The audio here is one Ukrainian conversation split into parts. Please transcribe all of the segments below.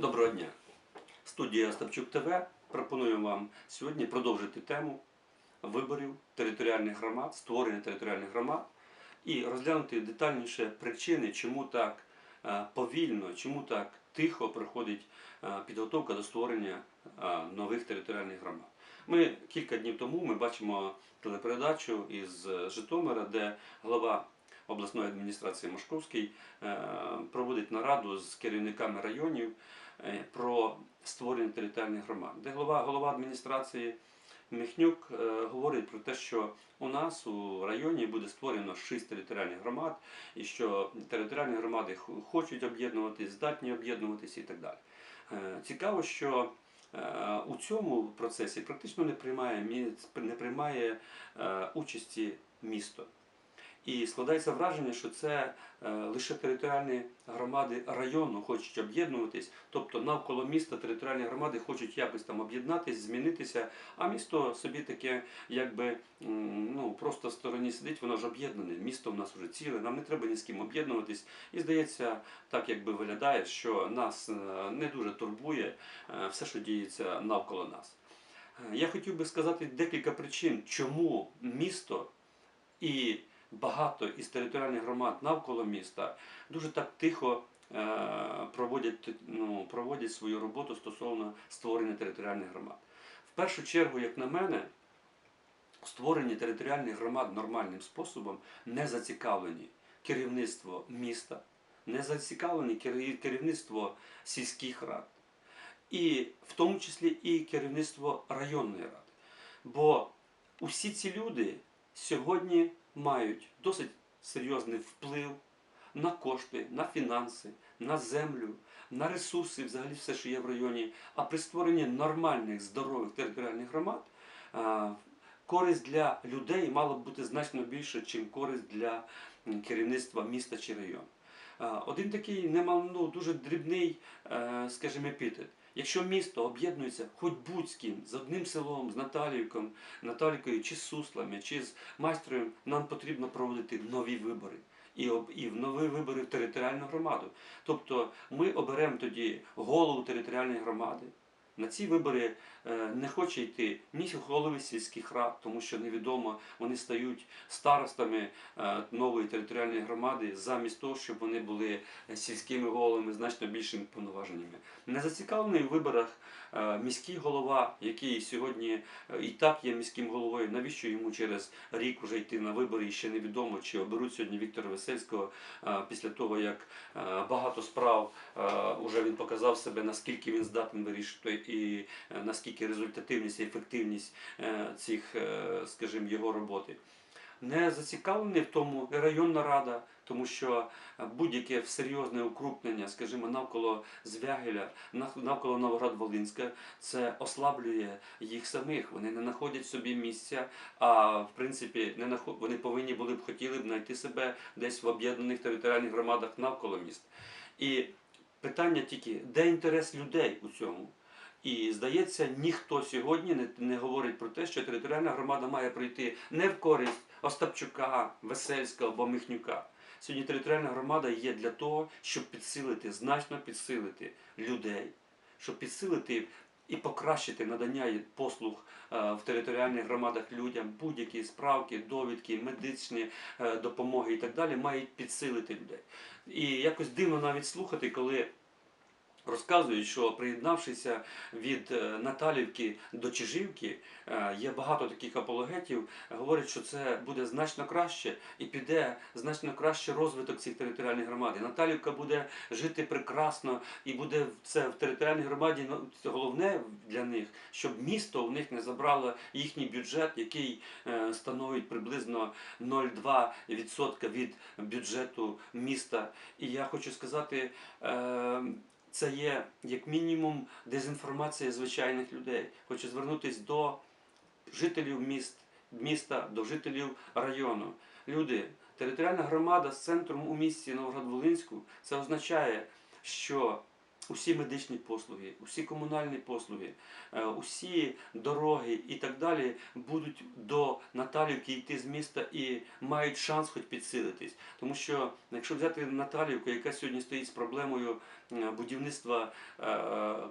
Доброго дня. Студія Остапчук ТВ пропонує вам сьогодні продовжити тему виборів територіальних громад, створення територіальних громад і розглянути детальніше причини, чому так е, повільно, чому так тихо проходить е, підготовка до створення е, нових територіальних громад. Ми кілька днів тому ми бачимо телепередачу із Житомира, де голова обласної адміністрації Мошковський проводить нараду з керівниками районів про створення територіальних громад, де голова, голова адміністрації Міхнюк е, говорить про те, що у нас у районі буде створено шість територіальних громад, і що територіальні громади хочуть об'єднуватись, здатні об'єднуватись і так далі. Е, Цікаво, що е, у цьому процесі практично не приймає, не приймає е, участі місто. І складається враження, що це е, лише територіальні громади району хочуть об'єднуватись, тобто навколо міста територіальні громади хочуть якось там об'єднатись, змінитися, а місто собі таке, якби ну просто в стороні сидить, воно ж об'єднане. Місто в нас вже ціле, нам не треба ні з ким об'єднуватись. І здається, так якби виглядає, що нас е, не дуже турбує е, все, що діється навколо нас. Я хотів би сказати декілька причин, чому місто і багато із територіальних громад навколо міста дуже так тихо е, проводять, ну, проводять свою роботу стосовно створення територіальних громад. В першу чергу, як на мене, створення територіальних громад нормальним способом не зацікавлені керівництво міста, не зацікавлені керів- керівництво сільських рад, і в тому числі і керівництво районної ради. Бо усі ці люди сьогодні мають досить серйозний вплив на кошти, на фінанси, на землю, на ресурси, взагалі все, що є в районі. А при створенні нормальних, здорових територіальних громад користь для людей мала б бути значно більше, ніж користь для керівництва міста чи району. Один такий немал, ну, дуже дрібний, е, скажімо, епітет. Якщо місто об'єднується хоч будь з одним селом, з Наталівком, Наталікою, чи з Суслами, чи з майстром, нам потрібно проводити нові вибори. І, об- і в нові вибори в територіальну громаду. Тобто ми оберемо тоді голову територіальної громади. На ці вибори е, не хоче йти ні голови сільських рад, тому що невідомо, вони стають старостами е, нової територіальної громади замість того, щоб вони були сільськими головами значно більшими повноваженнями. Не зацікавлений в виборах е, міський голова, який сьогодні е, і так є міським головою. Навіщо йому через рік вже йти на вибори? І ще невідомо, чи оберуть сьогодні Віктора Весельського е, після того, як е, багато справ е, уже він показав себе, наскільки він здатен вирішити і е, наскільки результативність і ефективність е, цих, е, скажімо, його роботи. Не зацікавлений в тому районна рада, тому що будь-яке серйозне укрупнення, скажімо, навколо Звягеля, навколо Новоград-Волинська, це ослаблює їх самих. Вони не знаходять собі місця, а в принципі не нахо- вони повинні були б хотіли б знайти себе десь в об'єднаних територіальних громадах навколо міст. І питання тільки, де інтерес людей у цьому? І здається, ніхто сьогодні не, не говорить про те, що територіальна громада має прийти не в користь Остапчука, Весельського або Михнюка. Сьогодні територіальна громада є для того, щоб підсилити, значно підсилити людей, щоб підсилити і покращити надання послуг е, в територіальних громадах людям, будь-які справки, довідки, медичні е, допомоги і так далі мають підсилити людей. І якось дивно навіть слухати, коли розказують, що приєднавшися від е, Наталівки до Чижівки, е, є багато таких апологетів, говорять, що це буде значно краще і піде значно краще розвиток цих територіальних громад. Наталівка буде жити прекрасно і буде це в територіальній громаді. ну, Головне для них, щоб місто у них не забрало їхній бюджет, який е, становить приблизно 0,2% від бюджету міста. І я хочу сказати. Це є як мінімум дезінформація звичайних людей. Хочу звернутися до жителів міст, міста, до жителів району. Люди, територіальна громада з центром у місті Новоград-Волинську, це означає, що усі медичні послуги, усі комунальні послуги, е, усі дороги і так далі будуть до Наталівки йти з міста і мають шанс хоч підсилитись. Тому що якщо взяти Наталівку, яка сьогодні стоїть з проблемою е, будівництва е,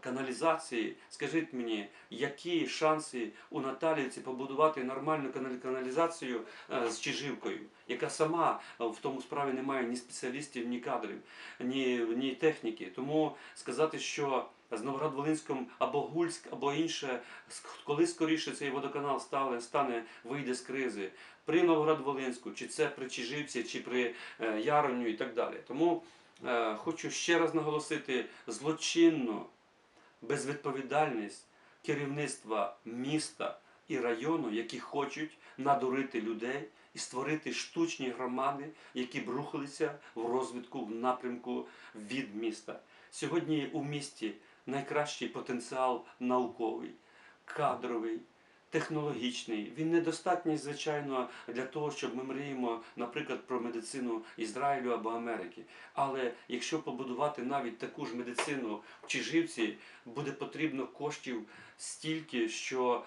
каналізації, скажіть мені, які шанси у Наталівці побудувати нормальну каналізацію з Чижівкою, яка сама в тому справі не має ні спеціалістів, ні кадрів, ні, ні техніки. Тому сказати, що з Новоград-Волинськом або Гульськ, або інше, коли скоріше цей водоканал стане, стане вийде з кризи при Новоград-Волинську, чи це при Чижівці, чи при е, Яроню і так далі. Тому е, хочу ще раз наголосити злочинну безвідповідальність керівництва міста і району, які хочуть надурити людей і створити штучні громади, які б рухалися в розвитку в напрямку від міста. Сьогодні у місті найкращий потенціал науковий, кадровий, технологічний. Він недостатній, звичайно, для того, щоб ми мріємо, наприклад, про медицину Ізраїлю або Америки. Але якщо побудувати навіть таку ж медицину в Чижівці, буде потрібно коштів стільки, що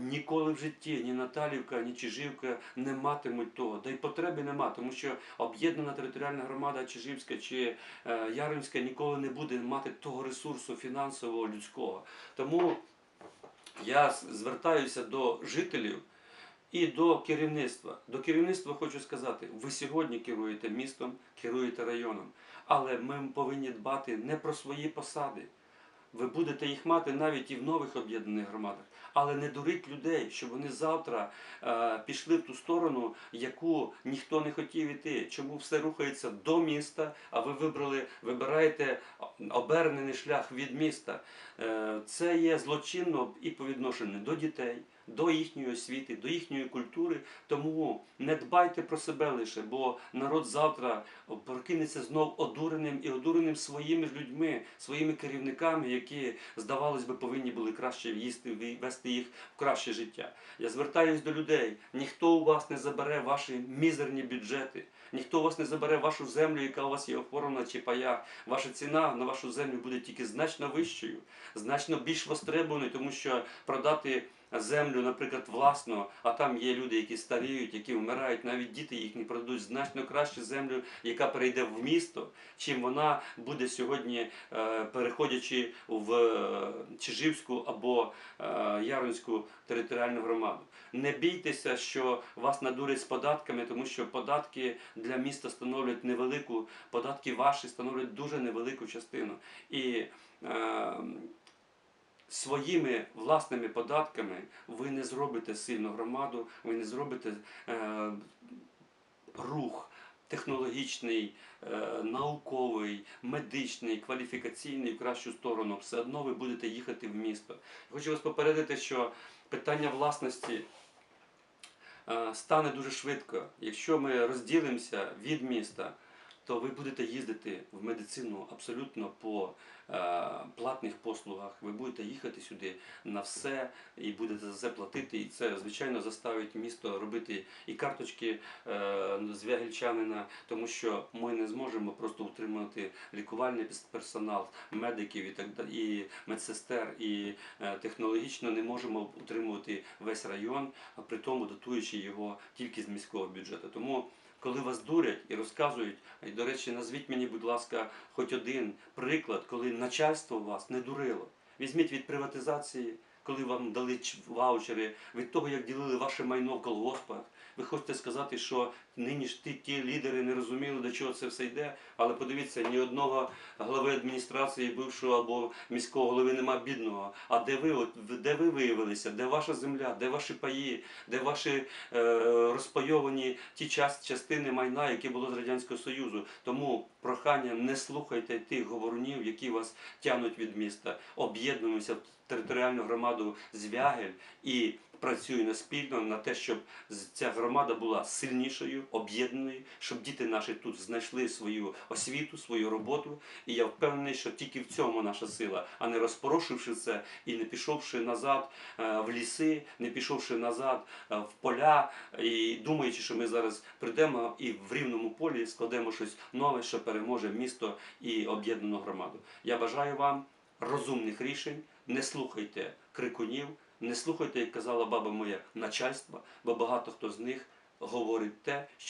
ніколи в житті ні Наталівка, ні Чижівка не матимуть того. Да й потреби нема, тому що об'єднана територіальна громада Чижівська чи е, Яронська ніколи не буде мати того ресурсу фінансового, людського. Тому я звертаюся до жителів і до керівництва. До керівництва хочу сказати, ви сьогодні керуєте містом, керуєте районом, але ми повинні дбати не про свої посади. Ви будете їх мати навіть і в нових об'єднаних громадах, але не дурить людей, щоб вони завтра е, пішли в ту сторону, яку ніхто не хотів іти. Чому все рухається до міста, а ви вибрали, вибираєте обернений шлях від міста. Е, це є злочинно і по відношенню до дітей, до їхньої освіти, до їхньої культури. Тому не дбайте про себе лише, бо народ завтра прокинеться знов одуреним і одуреним своїми ж людьми, своїми керівниками, які, здавалось би, повинні були краще їсти, ві- вести їх в краще життя. Я звертаюсь до людей. Ніхто у вас не забере ваші мізерні бюджети. Ніхто у вас не забере вашу землю, яка у вас є оформлена чи паях. Ваша ціна на вашу землю буде тільки значно вищою, значно більш востребованою, тому що продати землю, наприклад, власну, а там є люди, які старіють, які вмирають, навіть діти їхні продадуть значно краще землю, яка перейде в місто, чим вона буде сьогодні, е, переходячи в е, Чижівську або е, Яронську територіальну громаду. Не бійтеся, що вас надурять з податками, тому що податки для міста становлять невелику, податки ваші становлять дуже невелику частину. І своїми власними податками ви не зробите сильну громаду, ви не зробите е, рух технологічний, е, науковий, медичний, кваліфікаційний в кращу сторону. Все одно ви будете їхати в місто. Хочу вас попередити, що питання власності е, стане дуже швидко. Якщо ми розділимося від міста, то ви будете їздити в медицину абсолютно по е, платних послугах. Ви будете їхати сюди на все і будете за це платити. І це, звичайно, заставить місто робити і карточки е, з вягельчанина, тому що ми не зможемо просто утримувати лікувальний персонал, медиків і так далі, і медсестер, і е, технологічно не можемо утримувати весь район, а при тому дотуючи його тільки з міського бюджету. Тому коли вас дурять і розказують, і, до речі, назвіть мені, будь ласка, хоч один приклад, коли начальство вас не дурило. Візьміть від приватизації, коли вам дали ваучери, від того, як ділили ваше майно в колгоспах. Ви хочете сказати, що нині ж ті, ті лідери не розуміли, до чого це все йде. Але подивіться, ні одного глави адміністрації, бившого або міського голови нема бідного. А де ви, от де ви виявилися? Де ваша земля, де ваші паї, де ваші е, розпайовані ті час, частини майна, які було з Радянського Союзу? Тому прохання не слухайте тих говорунів, які вас тягнуть від міста. Об'єднуємося територіальну громаду Звягель і працюємо спільно на те, щоб ця громада була сильнішою, об'єднаною, щоб діти наші тут знайшли свою освіту, свою роботу. І я впевнений, що тільки в цьому наша сила, а не розпорошивши це і не пішовши назад е, в ліси, не пішовши назад е, в поля і думаючи, що ми зараз прийдемо і в рівному полі складемо щось нове, що переможе місто і об'єднану громаду. Я бажаю вам розумних рішень, не слухайте крикунів, не слухайте, як казала баба моя, начальства, бо багато хто з них говорить те,